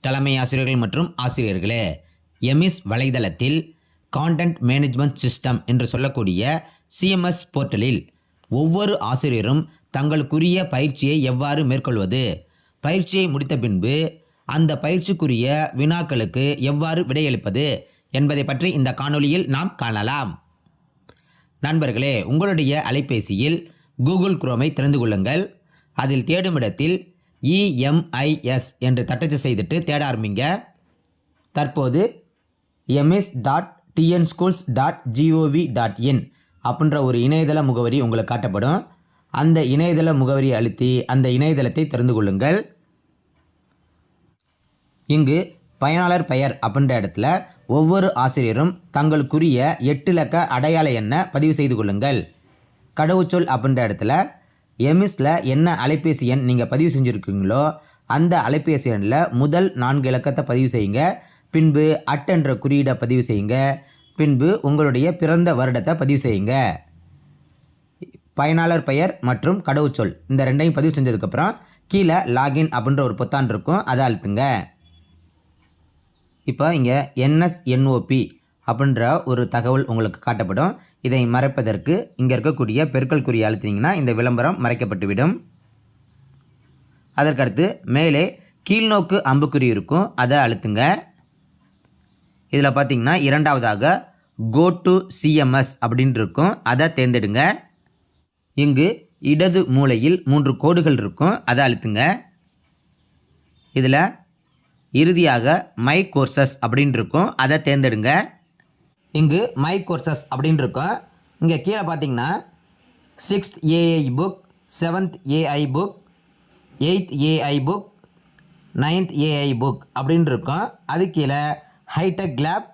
தலைமை ஆசிரியர்கள் மற்றும் ஆசிரியர்களே எமிஸ் வலைதளத்தில் கான்டென்ட் மேனேஜ்மெண்ட் சிஸ்டம் என்று சொல்லக்கூடிய சிஎம்எஸ் போர்ட்டலில் ஒவ்வொரு ஆசிரியரும் தங்களுக்குரிய பயிற்சியை எவ்வாறு மேற்கொள்வது பயிற்சியை முடித்த பின்பு அந்த பயிற்சிக்குரிய வினாக்களுக்கு எவ்வாறு விடையளிப்பது என்பதை பற்றி இந்த காணொளியில் நாம் காணலாம். நண்பர்களே உங்களுடைய அலைபேசியில் கூகுள் குரோமை திறந்து கொள்ளுங்கள். அதில் தேடும் இடத்தில் இஎம்ஐஎஸ் என்று தட்டச்சு செய்துட்டு தேட ஆரம்பிங்க. தற்போது MS dot TN schools dot G O V dot in அப்படின்ற ஒரு இணையதள முகவரி உங்களுக்கு காட்டப்படும். அந்த இணையதள முகவரியை அழுத்தி அந்த இணையதளத்தை திறந்து கொள்ளுங்கள். இங்கு பயனாளர் பெயர் அப்படின்ற இடத்துல ஒவ்வொரு ஆசிரியரும் தங்களுக்குரிய எட்டு இலக்க அடையாள எண்ணை பதிவு செய்து கொள்ளுங்கள். கடவுச்சொல் அப்படின்ற இடத்துல எமிஸில் என்ன அலைபேசி எண் நீங்கள் பதிவு செஞ்சுருக்கீங்களோ அந்த அலைபேசி எண்ணில் முதல் நான்கு இலக்கத்தை பதிவு செய்யுங்க. பின்பு அட் என்ற குறியீடை பதிவு செய்யுங்க. பின்பு உங்களுடைய பிறந்த வருடத்தை பதிவு செய்யுங்க. பயனாளர் பெயர் மற்றும் கடவுச்சொல் இந்த ரெண்டையும் பதிவு செஞ்சதுக்கப்புறம் கீழே லாகின் அப்படின்ற ஒரு பொத்தான் இருக்கும் அதை அழுத்துங்க. இப்போ இங்கே என்எஸ்என்ஓபி அப்படின்ற ஒரு தகவல் உங்களுக்கு காட்டப்படும். இதை மறைப்பதற்கு இங்கே இருக்கக்கூடிய பெருக்கல் குறி அழுத்தினீங்கன்னா இந்த விளம்பரம் மறைக்கப்பட்டுவிடும். அதற்கடுத்து மேலே கீழ்நோக்கு அம்புக்குறி இருக்கும். அதை அழுத்துங்க. இதில் பார்த்தீங்கன்னா இரண்டாவதாக கோ டு சிஎம்எஸ் அப்படின்னு இருக்கும். அதை தேர்ந்தெடுங்க. இங்கு இடது மூலையில் மூன்று கோடுகள் இருக்கும். அதை அழுத்துங்க. இதில் இறுதியாக மை கோர்சஸ் அப்படின்னு இருக்கும். அதை தேர்ந்தெடுங்க. இங்கு மை கோர்சஸ் அப்படின்னு இருக்கும். இங்கே கீழே பார்த்தீங்கன்னா sixth AI book seventh AI book eighth AI book ninth AI book அப்படின்னு இருக்கும். அது கீழே hitech lab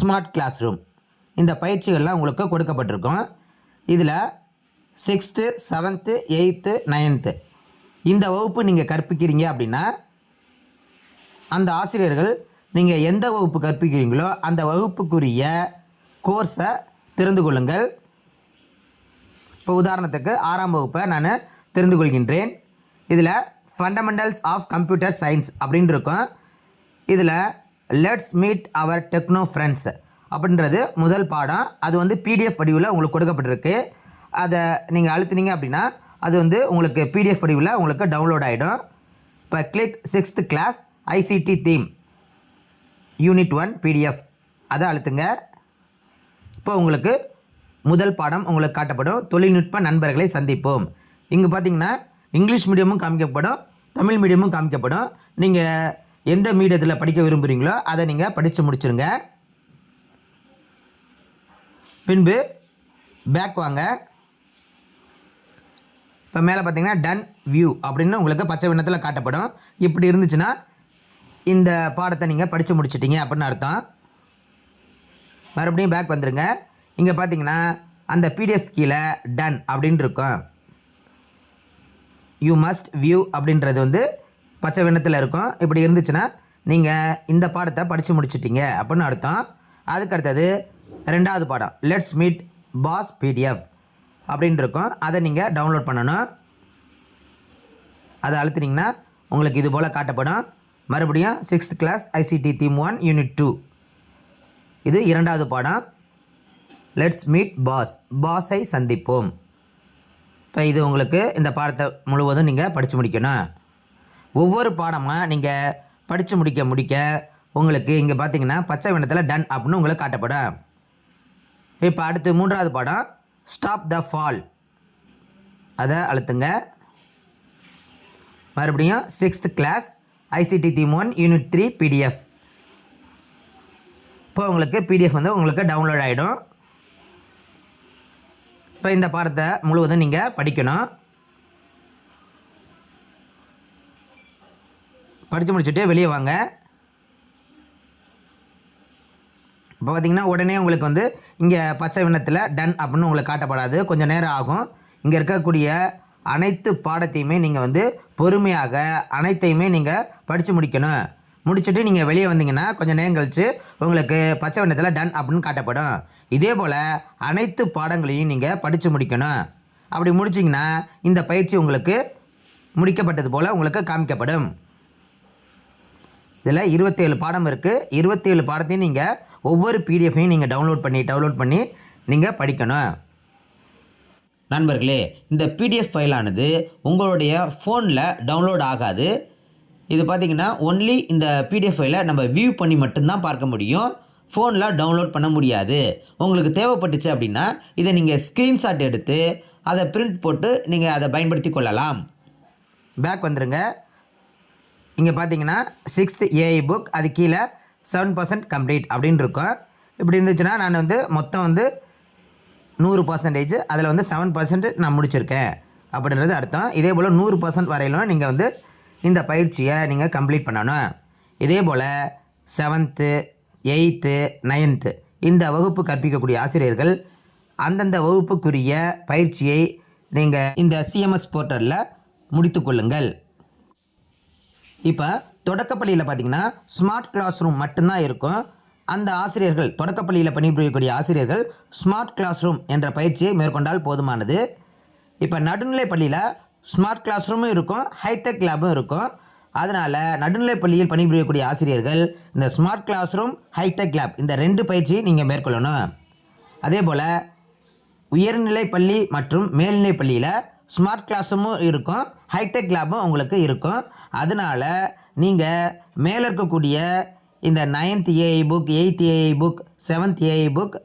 smart class room இந்த பயிற்சிகள்லாம் உங்களுக்கு கொடுக்கப்பட்டிருக்கும். இதில் சிக்ஸ்த்து செவன்த்து எயித்து நைன்த்து இந்த வகுப்பு நீங்கள் கற்பிக்கிறீங்க அப்படின்னா அந்த ஆசிரியர்கள் நீங்கள் எந்த வகுப்பு கற்பிக்கிறீங்களோ அந்த வகுப்புக்குரிய கோர்ஸை தெரிந்து கொள்ளுங்கள். இப்போ உதாரணத்துக்கு ஆறாம் வகுப்பை நான் தெரிந்து கொள்கின்றேன். இதில் ஃபண்டமெண்டல்ஸ் ஆஃப் கம்ப்யூட்டர் சயின்ஸ் அப்படின்னு இருக்கும். இதில் let's meet our techno friends அப்படின்றது முதல் பாடம். அது வந்து பிடிஎஃப் வடிவில் உங்களுக்கு கொடுக்கப்பட்டிருக்கு. அதை நீங்கள் அழுத்துனீங்க அப்படின்னா அது வந்து உங்களுக்கு பிடிஎஃப் வடிவில் உங்களுக்கு டவுன்லோட் ஆகிடும் இப்போ click sixth class ICT theme unit one PDF அதை அழுத்துங்க. இப்போ உங்களுக்கு முதல் பாடம் உங்களுக்கு காட்டப்படும். தொழில்நுட்ப நண்பர்களை சந்திப்போம். இங்கே பார்த்தீங்கன்னா இங்கிலீஷ் மீடியமும் காமிக்கப்படும். தமிழ் மீடியமும் காமிக்கப்படும். நீங்கள் எந்த மீடியத்தில் படிக்க விரும்புகிறீங்களோ அதை நீங்கள் படித்து முடிச்சுருங்க. பின்பு பேக் வாங்க. இப்போ மேலே பார்த்தீங்கன்னா டன் வியூ அப்படின்னு உங்களுக்கு பச்சை விண்ணத்தில் காட்டப்படும். இப்படி இருந்துச்சுன்னா இந்த பாடத்தை நீங்கள் படித்து முடிச்சிட்டிங்க அப்படின்னு அர்த்தம். மறுபடியும் பேக் வந்துடுங்க இங்கே பார்த்தீங்கன்னா அந்த பிடிஎஃப் கீழே டன் அப்படின்னு இருக்கும். யூ மஸ்ட் வியூ அப்படின்றது வந்து பச்சை விண்ணத்தில் இருக்கும். இப்படி இருந்துச்சுன்னா நீங்கள் இந்த பாடத்தை படித்து முடிச்சிட்டிங்க அப்படின்னு அர்த்தம். அதுக்கு அடுத்தது ரெண்டாவது பாடம் லெட்ஸ் மீட் பாஸ் பிடிஎஃப் அப்படின்னு இருக்கும். அதை நீங்கள் டவுன்லோட் பண்ணணும். அதை அழுத்தினீங்கன்னா உங்களுக்கு இது போல் காட்டப்படும். மறுபடியும் sixth class ICT theme one unit two இது இரண்டாவது பாடம். லெட்ஸ் மீட் பாஸ் பாஸை சந்திப்போம். இப்போ இது உங்களுக்கு இந்த பாடத்தை முழுவதும் நீங்கள் படித்து முடிக்கணும். ஒவ்வொரு பாடமாக நீங்கள் படித்து முடிக்க முடிக்க உங்களுக்கு இங்கே பார்த்தீங்கன்னா பச்சை வினத்தில் டன் அப்படின்னு உங்களுக்கு காட்டப்படும். இப்போ அடுத்து மூன்றாவது பாடம். ஸ்டாப் த ஃபால் அதை அழுத்துங்க. மறுபடியும் sixth class ICT theme one unit three PDF இப்போ உங்களுக்கு பிடிஎஃப் வந்து உங்களுக்கு டவுன்லோட் ஆகிடும் இப்போ இந்த பாடத்தை முழுவதும் நீங்கள் படிக்கணும். படித்து முடிச்சுட்டு வெளியே வாங்க. இப்போ பார்த்தீங்கன்னா உடனே உங்களுக்கு வந்து இங்கே பச்சை விண்ணத்தில் டன் அப்படின்னு உங்களுக்கு காட்டப்படாது. கொஞ்சம் நேரம் ஆகும். இங்கே இருக்கக்கூடிய அனைத்து பாடத்தையுமே நீங்கள் வந்து பொறுமையாக அனைத்தையுமே நீங்கள் படித்து முடிக்கணும். முடிச்சுட்டு நீங்கள் வெளியே வந்தீங்கன்னா கொஞ்சம் நேரம் கழித்து உங்களுக்கு பச்சை வண்ணத்தில் டன் அப்படின்னு காட்டப்படும். இதே போல் அனைத்து பாடங்களையும் நீங்கள் படித்து முடிக்கணும். அப்படி முடிச்சிங்கன்னா இந்த பயிற்சி உங்களுக்கு முடிக்கப்பட்டது போல் உங்களுக்கு காமிக்கப்படும். இதில் இருபத்தேழு பாடம் இருக்குது இருபத்தேழு பாடத்தையும் நீங்கள் ஒவ்வொரு பிடிஎஃபையும் நீங்கள் டவுன்லோட் பண்ணி டவுன்லோட் பண்ணி நீங்கள் படிக்கணும். நண்பர்களே இந்த பிடிஎஃப் ஃபைலானது உங்களுடைய ஃபோனில் டவுன்லோட் ஆகாது. இது பார்த்தீங்கன்னா ஒன்லி இந்த பிடிஎஃப் ஃபைலை நம்ம வியூ பண்ணி மட்டும்தான் பார்க்க முடியும். ஃபோனில் டவுன்லோட் பண்ண முடியாது. உங்களுக்கு தேவைப்பட்டுச்சு அப்படின்னா இதை நீங்கள் ஸ்க்ரீன்ஷாட் எடுத்து அதை பிரிண்ட் போட்டு நீங்கள் அதை பயன்படுத்தி கொள்ளலாம். பேக் வந்துடுங்க இங்கே பார்த்தீங்கன்னா சிக்ஸ்த் ஏஐ புக் அது கீழே செவன் பர்சன்ட் கம்ப்ளீட் அப்படின்னு இருக்கும். இப்படி இருந்துச்சுன்னா நான் வந்து மொத்தம் வந்து நூறு பர்சன்டேஜ் அதில் வந்து செவன் பர்சன்ட் நான் முடிச்சிருக்கேன். அப்படின்றது அர்த்தம். இதே போல் நூறு பர்சன்ட் வரையிலும் நீங்கள் வந்து இந்த பயிற்சியை நீங்கள் கம்ப்ளீட் பண்ணணும். இதே போல் செவன்த்து எயித்து நைன்த்து இந்த வகுப்பு கற்பிக்கக்கூடிய ஆசிரியர்கள் அந்தந்த வகுப்புக்குரிய பயிற்சியை நீங்கள் இந்த சிஎம்எஸ் போர்ட்டலில் முடித்துக்கொள்ளுங்கள் இப்போ தொடக்கப்பள்ளியில் பார்த்தீங்கன்னா ஸ்மார்ட் கிளாஸ் ரூம் மட்டும்தான் இருக்கும். அந்த ஆசிரியர்கள் தொடக்கப்பள்ளியில் பணிபுரியக்கூடிய ஆசிரியர்கள் ஸ்மார்ட் கிளாஸ் ரூம் என்ற பயிற்சியை மேற்கொண்டால் போதுமானது. இப்போ நடுநிலை பள்ளியில் ஸ்மார்ட் கிளாஸ் ரூமும் இருக்கும் ஹைடெக் லேபும் இருக்கும். அதனால் நடுநிலை பள்ளியில் பணிபுரியக்கூடிய ஆசிரியர்கள் இந்த smart class room hitech lab இந்த ரெண்டு பயிற்சியை நீங்கள் மேற்கொள்ளணும். அதே போல் உயர்நிலை பள்ளி மற்றும் மேல்நிலை பள்ளியில் ஸ்மார்ட் கிளாஸுமும் இருக்கும் ஹைடெக் லேபும் உங்களுக்கு இருக்கும். அதனால் நீங்கள் மேலே இருக்கக்கூடிய இந்த ninth AI book eighth AI book seventh AI book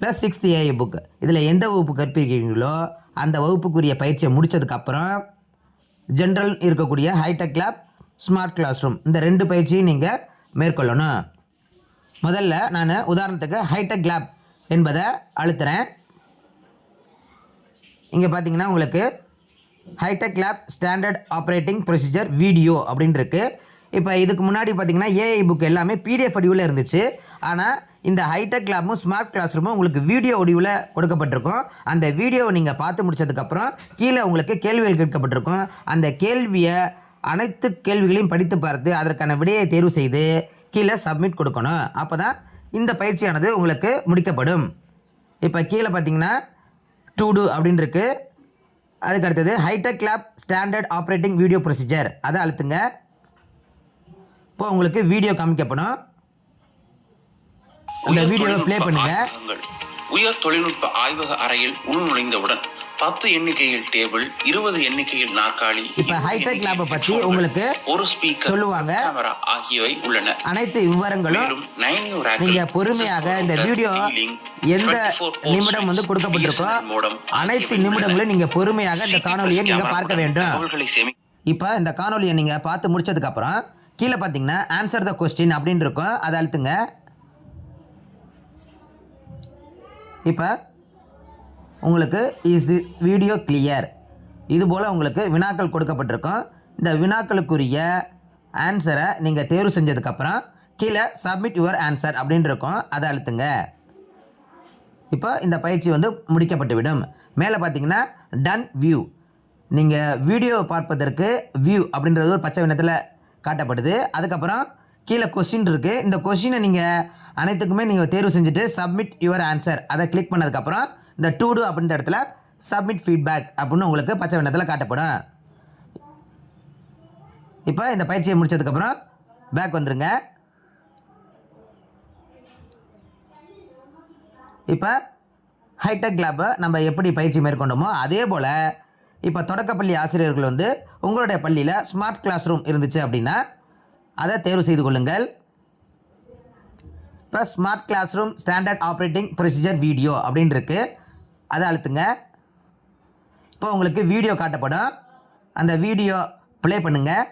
plus sixth AI book இதில் எந்த வகுப்பு கற்பிக்கிறீங்களோ அந்த வகுப்புக்குரிய பயிற்சியை முடித்ததுக்கப்புறம் ஜென்ரல் இருக்கக்கூடிய hitech lab smart class room இந்த ரெண்டு பயிற்சியும் நீங்கள் மேற்கொள்ளணும். முதல்ல நான் உதாரணத்துக்கு ஹைடெக் லேப் என்பதை அழுத்துறேன். இங்கே பார்த்தீங்கன்னா உங்களுக்கு hitech lab standard operating procedure video அப்படின்னு இப்போ இதுக்கு முன்னாடி பார்த்தீங்கன்னா ஏஐ புக் எல்லாமே பிடிஎஃப் வடிவில் இருந்துச்சு. ஆனால் இந்த ஹைடெக் லேபும் ஸ்மார்ட் கிளாஸ் ரூமும் உங்களுக்கு வீடியோ வடிவில் கொடுக்கப்பட்டிருக்கும். அந்த வீடியோவை நீங்கள் பார்த்து முடிச்சதுக்கப்புறம் கீழே உங்களுக்கு கேள்விகள் கேட்கப்பட்டிருக்கும். அந்த கேள்வியை அனைத்து கேள்விகளையும் படித்து பார்த்து அதற்கான விடையை தேர்வு செய்து கீழே சப்மிட் கொடுக்கணும். அப்போ தான் இந்த பயிற்சியானது உங்களுக்கு முடிக்கப்படும். இப்போ கீழே பார்த்தீங்கன்னா டூ டூ அப்படின்ருக்கு அதுக்கு அடுத்தது hitech lab standard operating video procedure அதை அழுத்துங்க. இப்போ உங்களுக்கு வீடியோ காமிக்கப்படும். இந்த உயர் வீடியோவை ப்ளே பண்ணுங்க. உயர் தொழில்நுட்ப ஆய்வக அறையில் உள் நுழைந்தவுடன் பத்து எண்ணிக்கையில் டேபிள் இருபது எண்ணிக்கையில் நாற்காலி இப்போ ஹைடெக் லேபை headphone, உங்களுக்கு ஒரு ஸ்பீக்கர் சொல்லுவாங்க. கேமரா ஆகியவை உள்ளன. அனைத்து விவரங்களும் நீங்க பொறுமையாக இந்த வீடியோ எந்த 24 port நிமிடம் வந்து கொடுக்கப்பட்டிருக்கோ அனைத்து நிமிடங்களும் நீங்க பொறுமையாக இந்த காணொலியை நீங்க பார்க்க வேண்டும். இப்போ இந்த காணொலியை நீங்கள் பார்த்து முடிச்சதுக்கப்புறம் கீழே பார்த்தீங்கன்னா ஆன்சர் த கொஸ்டின் அப்படின்னு இருக்கும். அதை அழுத்துங்க. இப்போ உங்களுக்கு இஸ் வீடியோ கிளியர் இது போல் உங்களுக்கு வினாக்கள் கொடுக்கப்பட்டிருக்கும். இந்த வினாக்களுக்குரிய ஆன்சரை நீங்கள் தேர்வு செஞ்சதுக்கப்புறம் கீழே சப்மிட் யுவர் ஆன்சர் அப்படின்னு இருக்கும். அதை அழுத்துங்க. இப்போ இந்த பயிற்சி வந்து முடிக்கப்பட்டுவிடும். மேலே பார்த்தீங்கன்னா டன் வியூ நீங்கள் வீடியோ பார்ப்பதற்கு வியூ அப்படின்றது ஒரு பச்சை வினத்தில் காட்டப்படுது. அதுக்கப்புறம் கீழே கொஷின் இருக்குது இந்த கொஷினை நீங்கள் அனைத்துக்குமே நீங்கள் தேர்வு செஞ்சுட்டு சப்மிட் யுவர் ஆன்சர் அதை கிளிக் பண்ணதுக்கப்புறம் இந்த டூ டூ அப்படின்ற இடத்துல சப்மிட் ஃபீட்பேக் அப்படின்னு உங்களுக்கு பச்சை வண்ணத்தில் காட்டப்படும். இப்போ இந்த பயிற்சியை முடித்ததுக்கப்புறம் பேக் வந்துடுங்க இப்போ ஹைடெக் லேபை நம்ம எப்படி பயிற்சி மேற்கொண்டோமோ அதே போல் இப்போ தொடக்கப்பள்ளி ஆசிரியர்கள் வந்து உங்களுடைய பள்ளியில் ஸ்மார்ட் கிளாஸ் ரூம் இருந்துச்சு அப்படின்னா அதை தேர்வு செய்து கொள்ளுங்கள். இப்போ smart class room standard operating procedure video அப்படின்னு அதை அழுத்துங்க. இப்போ உங்களுக்கு வீடியோ காட்டப்படும். அந்த வீடியோ ப்ளே பண்ணுங்கள்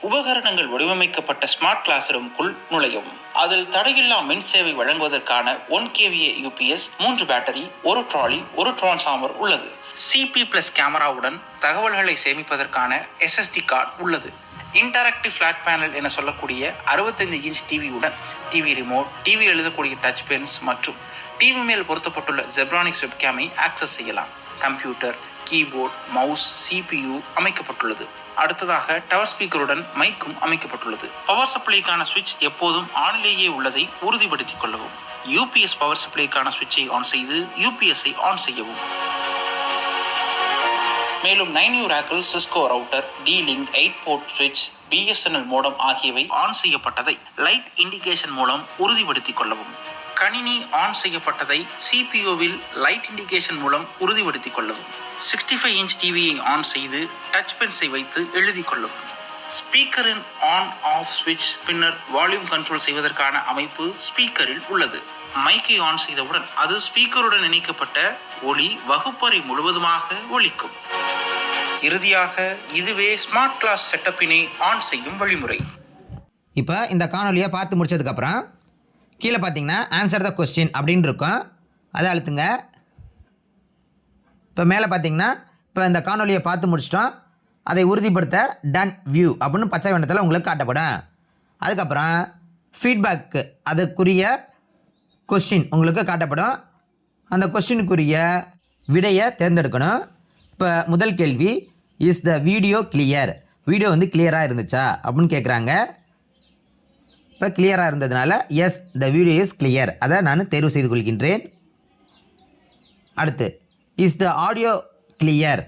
உபகரணங்கள் வடிவமைக்கப்பட்ட ஸ்மார்ட் கிளாஸ் ரூமுக்குள் நுழையும். அதில் தடையில்லா மின் சேவை வழங்குவதற்கான ஒன் கேவிஏ யூபிஎஸ் மூன்று பேட்டரி ஒரு ட்ராலி ஒரு டிரான்ஸ்ஃபார்மர் உள்ளது. சிபி பிளஸ் கேமராவுடன் தகவல்களை சேமிப்பதற்கான எஸ்எஸ்டி கார்டு உள்ளது. இன்டராக்டிவ் ஃபிளாட் பேனல் என சொல்லக்கூடிய 65 இன்ச் டிவியுடன் டிவி ரிமோட் டிவி எழுதக்கூடிய டச் பென்ஸ் மற்றும் டிவி மேல் பொருத்தப்பட்டுள்ள ஜெப்ரானிக்ஸ் வெப்கேமை ஆக்சஸ் செய்யலாம். கம்ப்யூட்டர் கீபோர்ட் மவுஸ் சிபியு அமைக்கப்பட்டுள்ளது. அடுத்ததாக டவர் ஸ்பீக்கருடன் மைக்கும் அமைக்கப்பட்டுள்ளது. பவர் சப்ளைக்கான சுவிட்ச் எப்போதும் ஆனிலேயே உள்ளதை உறுதிப்படுத்திக் கொள்ளவும். யூபிஎஸ் பவர் சப்ளைக்கான சுவிட்சை ஆன் செய்து யூபிஎஸ்ஐ ஆன் செய்யவும். மேலும் nine U யூராக்கிள் Cisco router D link eight port சுவிட்ச் பிஎஸ்என்எல் மோடம் ஆகியவை ஆன் செய்யப்பட்டதை லைட் இண்டிகேஷன் மூலம் உறுதிப்படுத்திக் கொள்ளவும். கணினி ஆன் செய்யப்பட்டதை சிபிஓவில் லைட் இண்டிகேஷன் மூலம் உறுதிப்படுத்திக் கொள்ளவும். சிக்ஸ்டி ஃபைவ் இன்ச் டிவியை ஆன் செய்து டச் பென்ஸை வைத்து எழுதி கொள்ளவும். ஸ்பீக்கரின் ஆன் ஆஃப் சுவிட்ச் பின்னர் வால்யூம் கண்ட்ரோல் செய்வதற்கான அமைப்பு ஸ்பீக்கரில் உள்ளது. மைக்கை ஆன் செய்தவுடன் அது ஸ்பீக்கருடன் இணைக்கப்பட்ட ஒளி வகுப்பறை முழுவதுமாக ஒலிக்கும். இறுதியாக இதுவே ஸ்மார்ட் கிளாஸ் செட்டப்பினை ஆன் செய்யும் வழிமுறை. இப்போ இந்த காணொலியை பார்த்து முடிச்சதுக்கப்புறம் கீழே பார்த்தீங்கன்னா ஆன்சர் த கொஸ்டின் அப்படின்னு இருக்கும். அதை அழுத்துங்க. இப்போ மேலே பார்த்தீங்கன்னா இப்போ இந்த காணொலியை பார்த்து முடிச்சிட்டோம். அதை உறுதிப்படுத்த டன் வியூ அப்படின்னு பச்சை வண்ணத்தில் உங்களுக்கு காட்டப்படும். அதுக்கப்புறம் ஃபீட்பேக்கு அதுக்குரிய கொஸ்டின் உங்களுக்கு காட்டப்படும். அந்த கொஸ்டினுக்குரிய விடையை தேர்ந்தெடுக்கணும். இப்போ முதல் கேள்வி is the video clear video வந்து கிளியராக இருந்துச்சா? அப்படின்னு கேட்குறாங்க இப்போ கிளியராக இருந்ததுனால yes the video is clear அதை நான் தேர்வு செய்து கொள்கின்றேன். அடுத்து இஸ் த ஆடியோ கிளியர்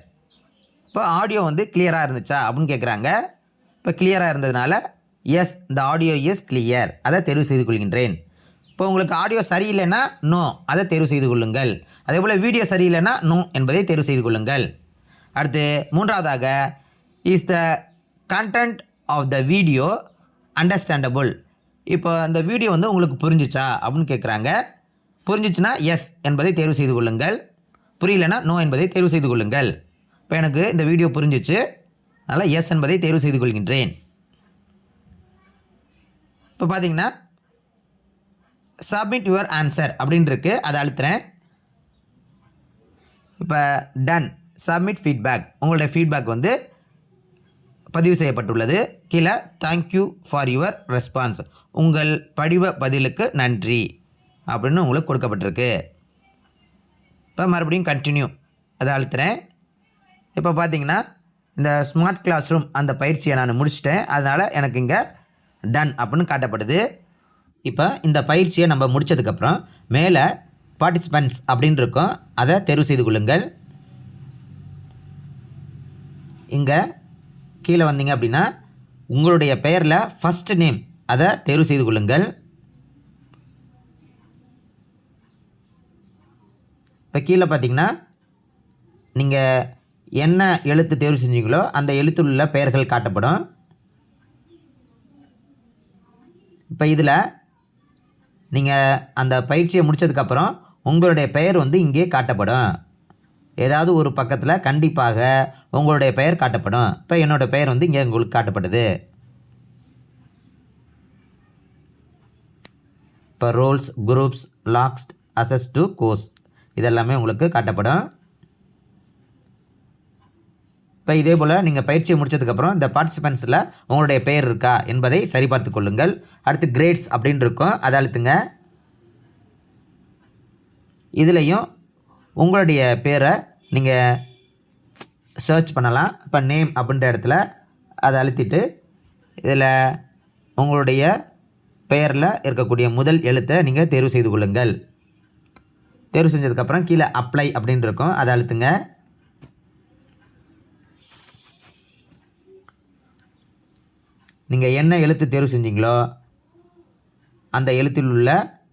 இப்போ ஆடியோ வந்து கிளியராக இருந்துச்சா? அப்படின்னு கேட்குறாங்க இப்போ கிளியராக இருந்ததுனால yes the audio is clear அதை தெரிவு செய்து கொள்கின்றேன். இப்போ உங்களுக்கு ஆடியோ சரியில்லைன்னா நோ அதை தேர்வு செய்து கொள்ளுங்கள். அதே போல் வீடியோ சரியில்லைன்னா நோ என்பதை தேர்வு செய்து கொள்ளுங்கள். அடுத்து மூன்றாவதாக is the content of the video understandable இப்போ அந்த வீடியோ வந்து உங்களுக்கு புரிஞ்சிச்சா அப்படின்னு கேட்குறாங்க புரிஞ்சிச்சுன்னா எஸ் என்பதை தேர்வு செய்து கொள்ளுங்கள். புரியலனா நோ என்பதை தேர்வு செய்து கொள்ளுங்கள். இப்போ எனக்கு இந்த வீடியோ புரிஞ்சிச்சு. அதனால் எஸ் என்பதை தேர்வு செய்து கொள்கின்றேன். இப்போ பார்த்தீங்கன்னா சப்மிட் யுவர் ஆன்சர் அப்படின்னு இருக்கு அதை அழுத்துறேன். இப்போ டன் சப்மிட் ஃபீட்பேக் உங்களுடைய ஃபீட்பேக் வந்து பதிவு செய்யப்பட்டுள்ளது. கீழே தேங்க்யூ ஃபார் யுவர் ரெஸ்பான்ஸ் உங்கள் படிவ பதிலுக்கு நன்றி அப்படின்னு உங்களுக்கு கொடுக்கப்பட்டிருக்கு. இப்போ மறுபடியும் கண்டினியூ அதை அழுத்துறேன். இப்போ பார்த்தீங்கன்னா இந்த ஸ்மார்ட் கிளாஸ் ரூம் அந்த பயிற்சியை நான் முடிச்சிட்டேன். அதனால் எனக்கு இங்கே டன் அப்படின்னு காட்டப்படுது. இப்போ இந்த பயிற்சியை நம்ம முடித்ததுக்கப்புறம் மேலே பார்ட்டிசிபெண்ட்ஸ் அப்படின்னு இருக்கும் அதை தேர்வு செய்து கொள்ளுங்கள். இங்கே கீழே வந்தீங்க அப்படின்னா உங்களுடைய பெயரில் ஃபஸ்ட் நேம் அதை தேர்வு செய்து கொள்ளுங்கள். இப்போ கீழே பார்த்தீங்கன்னா நீங்கள் என்ன எழுத்து தேர்வு செஞ்சீங்களோ அந்த எழுத்துள்ள பெயர்கள் காட்டப்படும். இப்போ இதில் நீங்கள் அந்த பயிற்சியை முடித்ததுக்கப்புறம் உங்களுடைய பெயர் வந்து இங்கே காட்டப்படும். ஏதாவது ஒரு பக்கத்தில் கண்டிப்பாக உங்களுடைய பெயர் காட்டப்படும். இப்போ என்னோடய பெயர் வந்து இங்கே உங்களுக்கு காட்டப்படுது. இப்போ roles groups last access to course இதெல்லாமே உங்களுக்கு காட்டப்படும். இப்போ இதே போல் நீங்கள் பயிற்சியை முடிச்சதுக்கப்புறம் இந்த பார்ட்டிசிபென்ட்ஸில் உங்களுடைய பெயர் இருக்கா என்பதை சரிபார்த்து கொள்ளுங்கள். அடுத்து கிரேட்ஸ் அப்படின்னு இருக்கும். அதை அழுத்துங்க. இதுலேயும் உங்களுடைய பேரை நீங்கள் சர்ச் பண்ணலாம். இப்போ நேம் அப்படின்ற இடத்துல அதை அழுத்திட்டு இதில் உங்களுடைய பெயரில் இருக்கக்கூடிய முதல் எழுத்தை நீங்கள் தேர்வு செய்து கொள்ளுங்கள். தேர்வு செஞ்சதுக்கப்புறம் கீழே அப்ளை அப்படின்னு இருக்கும். அதை அழுத்துங்க. நீங்கள் என்ன எழுத்து தேர்வு செஞ்சீங்களோ அந்த எழுத்தில் உள்ள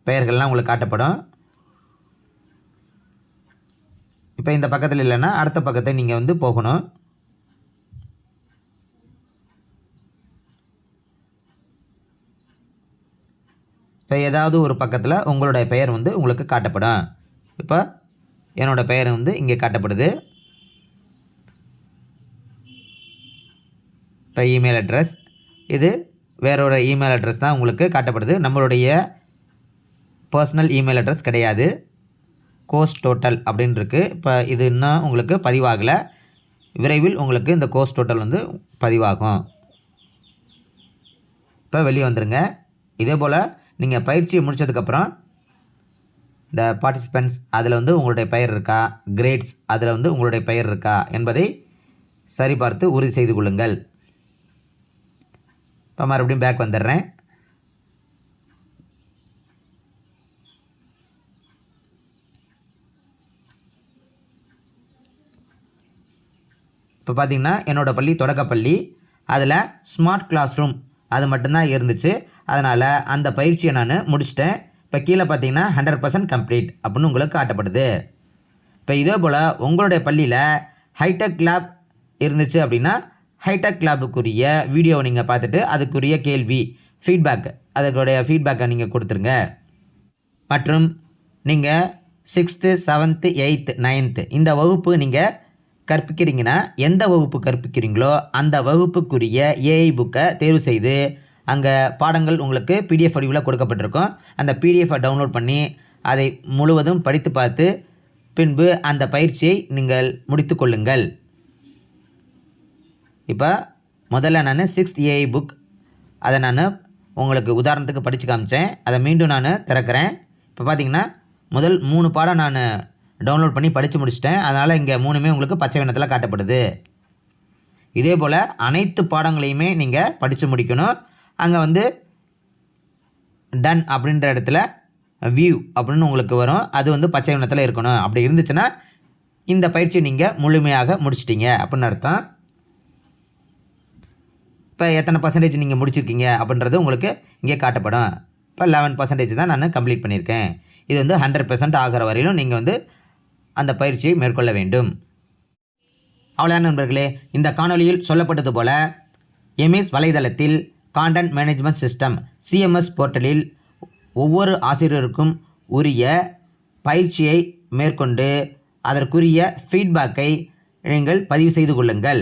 பெயர்கள்லாம் உங்களுக்கு காட்டப்படும். இப்போ இந்த பக்கத்தில் இல்லைன்னா அடுத்த பக்கத்தை நீங்கள் வந்து போகணும். இப்போ ஏதாவது ஒரு பக்கத்தில் உங்களுடைய பெயர் வந்து உங்களுக்கு காட்டப்படும். இப்போ என்னோடய பெயர் வந்து இங்கே காட்டப்படுது. இப்போ இமெயில் அட்ரஸ் இது வேறொரு இமெயில் அட்ரஸ் தான் உங்களுக்கு காட்டப்படுது. நம்மளுடைய பர்சனல் இமெயில் அட்ரஸ் கிடையாது. கோர்ஸ் டோட்டல் அப்படின்னு இருக்குது இப்போ இது இன்னும் உங்களுக்கு பதிவாகலை. விரைவில் உங்களுக்கு இந்த கோர்ஸ் டோட்டல் வந்து பதிவாகும். இப்போ வெளியே வந்துடுங்க இதே போல் நீங்கள் பயிற்சியை முடித்ததுக்கப்புறம் இந்த பார்ட்டிசிபெண்ட்ஸ் அதில் வந்து உங்களுடைய பெயர் இருக்கா? கிரேட்ஸ் அதில் வந்து உங்களுடைய பெயர் இருக்கா? என்பதை சரிபார்த்து உறுதி செய்து கொள்ளுங்கள். இப்போ மறுபடியும் பேக் வந்துடுறேன். இப்போ பார்த்தீங்கன்னா என்னோடய பள்ளி தொடக்கப்பள்ளி அதில் ஸ்மார்ட் கிளாஸ் ரூம் அது மட்டும்தான் இருந்துச்சு. அதனால் அந்த பயிற்சியை நான் முடிச்சிட்டேன். இப்போ கீழே பார்த்தீங்கன்னா ஹண்ட்ரட் பர்சன்ட் கம்ப்ளீட் அப்படின்னு உங்களுக்கு காட்டப்படுது. இப்போ இதே போல் உங்களுடைய பள்ளியில் ஹைடெக் லேப் இருந்துச்சு அப்படின்னா ஹைடெக் லேபுக்குரிய வீடியோவை நீங்கள் பார்த்துட்டு அதுக்குரிய கேள்வி ஃபீட்பேக் அதுக்குடைய ஃபீட்பேக்கை நீங்கள் கொடுத்துருங்க. மற்றும் நீங்கள் சிக்ஸ்த்து செவன்த்து எயித்து நைன்த்து இந்த வகுப்பு நீங்கள் கற்பிக்கிறீங்கன்னா எந்த வகுப்பு கற்பிக்கிறீங்களோ அந்த வகுப்புக்குரிய ஏஐ புக்கை தேர்வு செய்து அங்கே பாடங்கள் உங்களுக்கு பிடிஎஃப் வடிவில் கொடுக்கப்பட்டிருக்கும். அந்த பிடிஎஃபை டவுன்லோட் பண்ணி அதை முழுவதும் படித்து பார்த்து பின்பு அந்த பயிற்சியை நீங்கள் முடித்து கொள்ளுங்கள். இப்போ முதல்ல நான் சிக்ஸ்த் ஏஐ புக் அதை நான் உங்களுக்கு உதாரணத்துக்கு படித்து காமிச்சேன். அதை மீண்டும் நான் திறக்கிறேன். இப்போ பார்த்தீங்கன்னா முதல் மூணு பாடம் நான் டவுன்லோட் பண்ணி படித்து முடிச்சிட்டேன். அதனால் இங்கே மூணுமே உங்களுக்கு பச்சை வண்ணத்தில் காட்டப்படுது. இதே போல் அனைத்து பாடங்களையுமே நீங்கள் படித்து முடிக்கணும். அங்கே வந்து டன் அப்படின்ற இடத்துல வியூ அப்படின்னு உங்களுக்கு வரும். அது வந்து பச்சை வண்ணத்தில் இருக்கணும். அப்படி இருந்துச்சுன்னா இந்த பயிற்சியை நீங்கள் முழுமையாக முடிச்சிட்டிங்க அப்படின்னு அர்த்தம். இப்போ எத்தனை பர்சன்டேஜ் நீங்கள் முடிச்சிருக்கீங்க அப்படின்றது உங்களுக்கு இங்கே காட்டப்படும். இப்போ லெவன் பர்சன்டேஜ் தான் நான் கம்ப்ளீட் பண்ணியிருக்கேன். இது வந்து ஹண்ட்ரட் பர்சன்ட் ஆகிற வரையிலும் நீங்கள் வந்து அந்த பயிற்சியை மேற்கொள்ள வேண்டும். அவ்வளோதான் நண்பர்களே இந்த காணொலியில் சொல்லப்பட்டது போல எம்எஸ் வலைதளத்தில் கான்டென்ட் மேனேஜ்மெண்ட் சிஸ்டம் சிஎம்எஸ் போர்ட்டலில் ஒவ்வொரு ஆசிரியருக்கும் உரிய பயிற்சியை மேற்கொண்டு அதற்குரிய ஃபீட்பேக்கை நீங்கள் பதிவு செய்து கொள்ளுங்கள்.